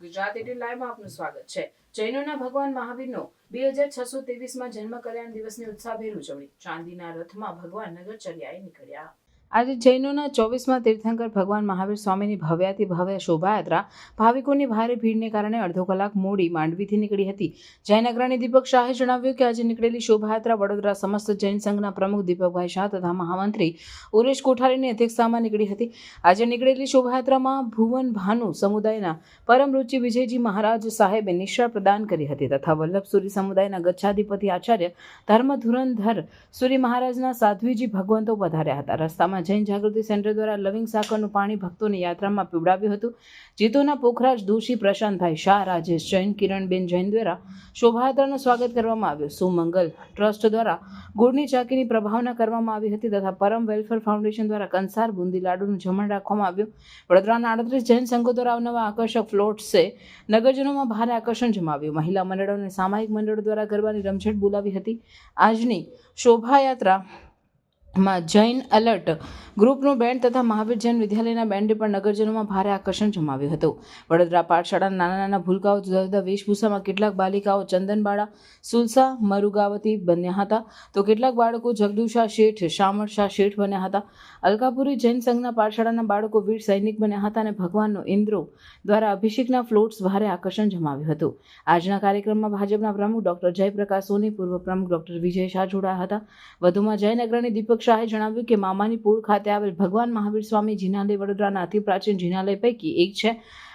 Gujarat at લાઈવમાં આપનું સ્વાગત છે. જૈનોના ભગવાન મહાવીરનો બે હજાર છસો ત્રેવીસમાં જન્મ કલ્યાણ દિવસની ઉત્સાહભેર ઉજવણી. ચાંદીના રથમાં ભગવાન નગરચર્યાએ નીકળ્યા. આજે જૈનોના ચોવીસમાં તીર્થંકર ભગવાન મહાવીર સ્વામીની ભવ્યાતિ ભવ્ય શોભાયાત્રા ભાવિકોની ભારે ભીડને કારણે અડધો કલાક મોડી માંડવીથી નીકળી હતી. જૈન અગ્રણી દીપક શાહે જણાવ્યું કે આજે નીકળેલી શોભાયાત્રા વડોદરા સમસ્ત જૈન સંઘના પ્રમુખ દીપકભાઈ શાહ તથા મહામંત્રી ઉરેશ કોઠારીની અધ્યક્ષતામાં નીકળી હતી. આજે નીકળેલી શોભાયાત્રામાં ભુવન ભાનુ સમુદાયના પરમ રુચિ વિજયજી મહારાજ સાહેબે નિશ્રા પ્રદાન કરી હતી તથા વલ્લભસુરી સમુદાયના ગચ્છાધિપતિ આચાર્ય ધર્મ ધુરંધર સુરી મહારાજના સાધ્વીજી ભગવંતો પધાર્યા હતા. રસ્તામાં જૈન જાગૃતિ સેન્ટર દ્વારા લવિંગ સાકરનું પાણી ભક્તોની યાત્રામાં પીવડાવ્યું હતું. જીતોના પોખરાજ દોશી પ્રશાંતભાઈ શાહ, રાજેશ જૈન, કિરણબેન જૈન દ્વારા શોભાયાત્રાનું સ્વાગત કરવામાં આવ્યું. સુમંગલ ટ્રસ્ટ દ્વારા ગુડની ચાકીની પ્રભાવના કરવામાં આવી હતી તથા પરમ વેલફેર ફાઉન્ડેશન દ્વારા કંસાર બુંદી લાડુનું જમણ રાખવામાં આવ્યું. વડોદરાના આડત્રીસ જૈન સંઘો દ્વારા અવનવા આકર્ષક ફ્લોટ્સે નગરજનોમાં ભારે આકર્ષણ જમાવ્યું. મહિલા મંડળો અને સામાયિક મંડળો દ્વારા ગરબાની રમઝટ બોલાવી હતી. આજની શોભાયાત્રા માં જૈન એલર્ટ ગ્રુપનું બેન્ડ તથા મહાવીર જૈન વિદ્યાલયના બેન્ડે પણ નગરજનોમાં ભારે આકર્ષણ જમાવ્યું હતું. વડોદરા પાઠશાળાના નાના નાના ભૂલકાઓ જુદા જુદા વેશભૂષામાં કેટલાક બાલિકાઓ ચંદનબાળા, સુલસા, મરુગાવતી બન્યા હતા. તો કેટલાક બાળકો જગદુશા શેઠ, શામળ શાહ શેઠ બન્યા હતા. અલકાપુરી જૈન સંઘના પાઠશાળાના બાળકો વીર સૈનિક બન્યા હતા અને ભગવાનનો ઇન્દ્રો દ્વારા અભિષેકના ફ્લોટ્સ ભારે આકર્ષણ જમાવ્યું હતું. આજના કાર્યક્રમમાં ભાજપના પ્રમુખ ડોક્ટર જયપ્રકાશ સોની, પૂર્વ પ્રમુખ ડોક્ટર વિજય શાહ જોડાયા હતા. વધુમાં જૈન અગ્રણી દીપક શાહે જણાવ્યું કે મામાની પૂળ ખાતે આવેલ ભગવાન મહાવીર સ્વામી જિનાલય વડોદરાના અતિ પ્રાચીન જિનાલય પૈકી એક છે.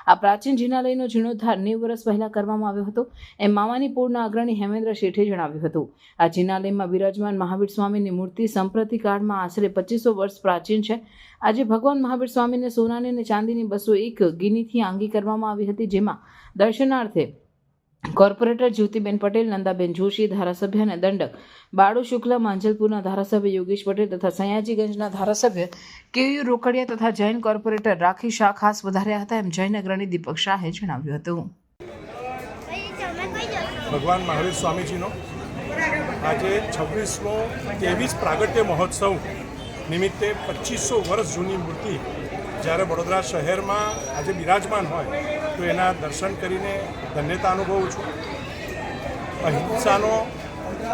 આ પ્રાચીન જિનાલયનો જીર્ણોદ્ધાર નેવ વર્ષ પહેલા કરવામાં આવ્યો હતો. એમ મામાની પૂળના અગ્રણી હેમેન્દ્ર શેઠે જણાવ્યું હતું. આ જિનાલયમાં બિરાજમાન મહાવીર સ્વામીની મૂર્તિ સંપ્રતિ કાળમાં આશરે પચીસો વર્ષ પ્રાચીન છે. આજે ભગવાન મહાવીર સ્વામીને સોનાની અને ચાંદીની બસો એક ગિનીથી આંગી કરવામાં આવી હતી, જેમાં દર્શનાર્થે કોર્પોરેટર જ્યોતિબેન પટેલ, નંદાબેન જોશી, ધારાસભ્ય અને દંડક બાળુ શુક્લા, માંજલપુરના ધારાસભ્ય યોગેશ પટેલ તથા સયાજીગંજના ધારાસભ્ય કેયુ રોકડિયા તથા જૈન કોર્પોરેટર રાખી શાહ ખાસ વધાર્યા હતા એમ જૈન અગ્રણી દીપક શાહે જણાવ્યું હતું. ભગવાન મહાવીર સ્વામીજીનો આજે છવ્વીસમો ત્રેવીસ પ્રાગટ્ય મહોત્સવ નિમિત્તે પચીસો વર્ષ જૂની મૂર્તિ જ્યારે વડોદરા શહેરમાં આજે બિરાજમાન હોય, તો એના દર્શન કરીને ધન્યતા અનુભવું છું. અહિંસાનો,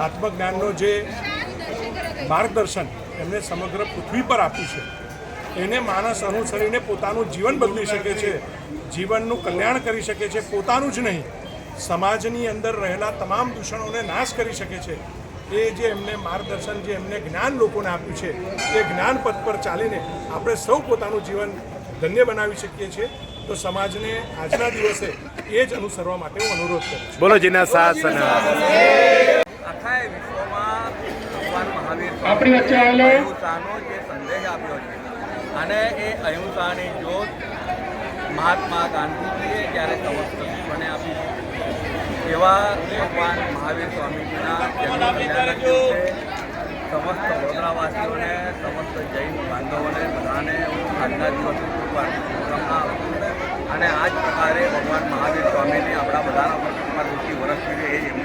આત્મજ્ઞાનનો જે માર્ગદર્શન એમને સમગ્ર પૃથ્વી પર આપ્યું છે, એને માણસ અનુસરીને પોતાનું જીવન બદલી શકે છે, જીવનનું કલ્યાણ કરી શકે છે, પોતાનું જ નહીં, સમાજની અંદર રહેલા તમામ દૂષણોને નાશ કરી શકે છે એ જે એમને માર્ગદર્શન જે એમને જ્ઞાન લોકોને આપ્યું છે એ જ્ઞાન પથ પર ચાલીને આપણે સૌ પોતાનું જીવન ધન્ય બનાવી શકીએ છીએ. તો સમાજને આજના દિવસે એ જ અનુસરવા માટે હું અનુરોધ કરું છું. બોલો જીના સાથ આખા વિશ્વમાં ભગવાન મહાવીર આપણી વચ્ચે આવેલો અહિંસાનો જે સંદેશ આપ્યો છે અને એ અહિંસાની જ્યોત મહાત્મા ગાંધીજીએ જ્યારે સમસ્ત વિશ્વને આપી એવા ભગવાન મહાવીર સ્વામીજીના સમસ્ત વડોદરાવાસીઓને, સમસ્ત જૈન બાંધવોને બધાને આજના દિવસ અને આ જ પ્રકારે ભગવાન મહાવીર સ્વામીની આપણા બધાના પર કૃપા દૃષ્ટિ વરસવી એ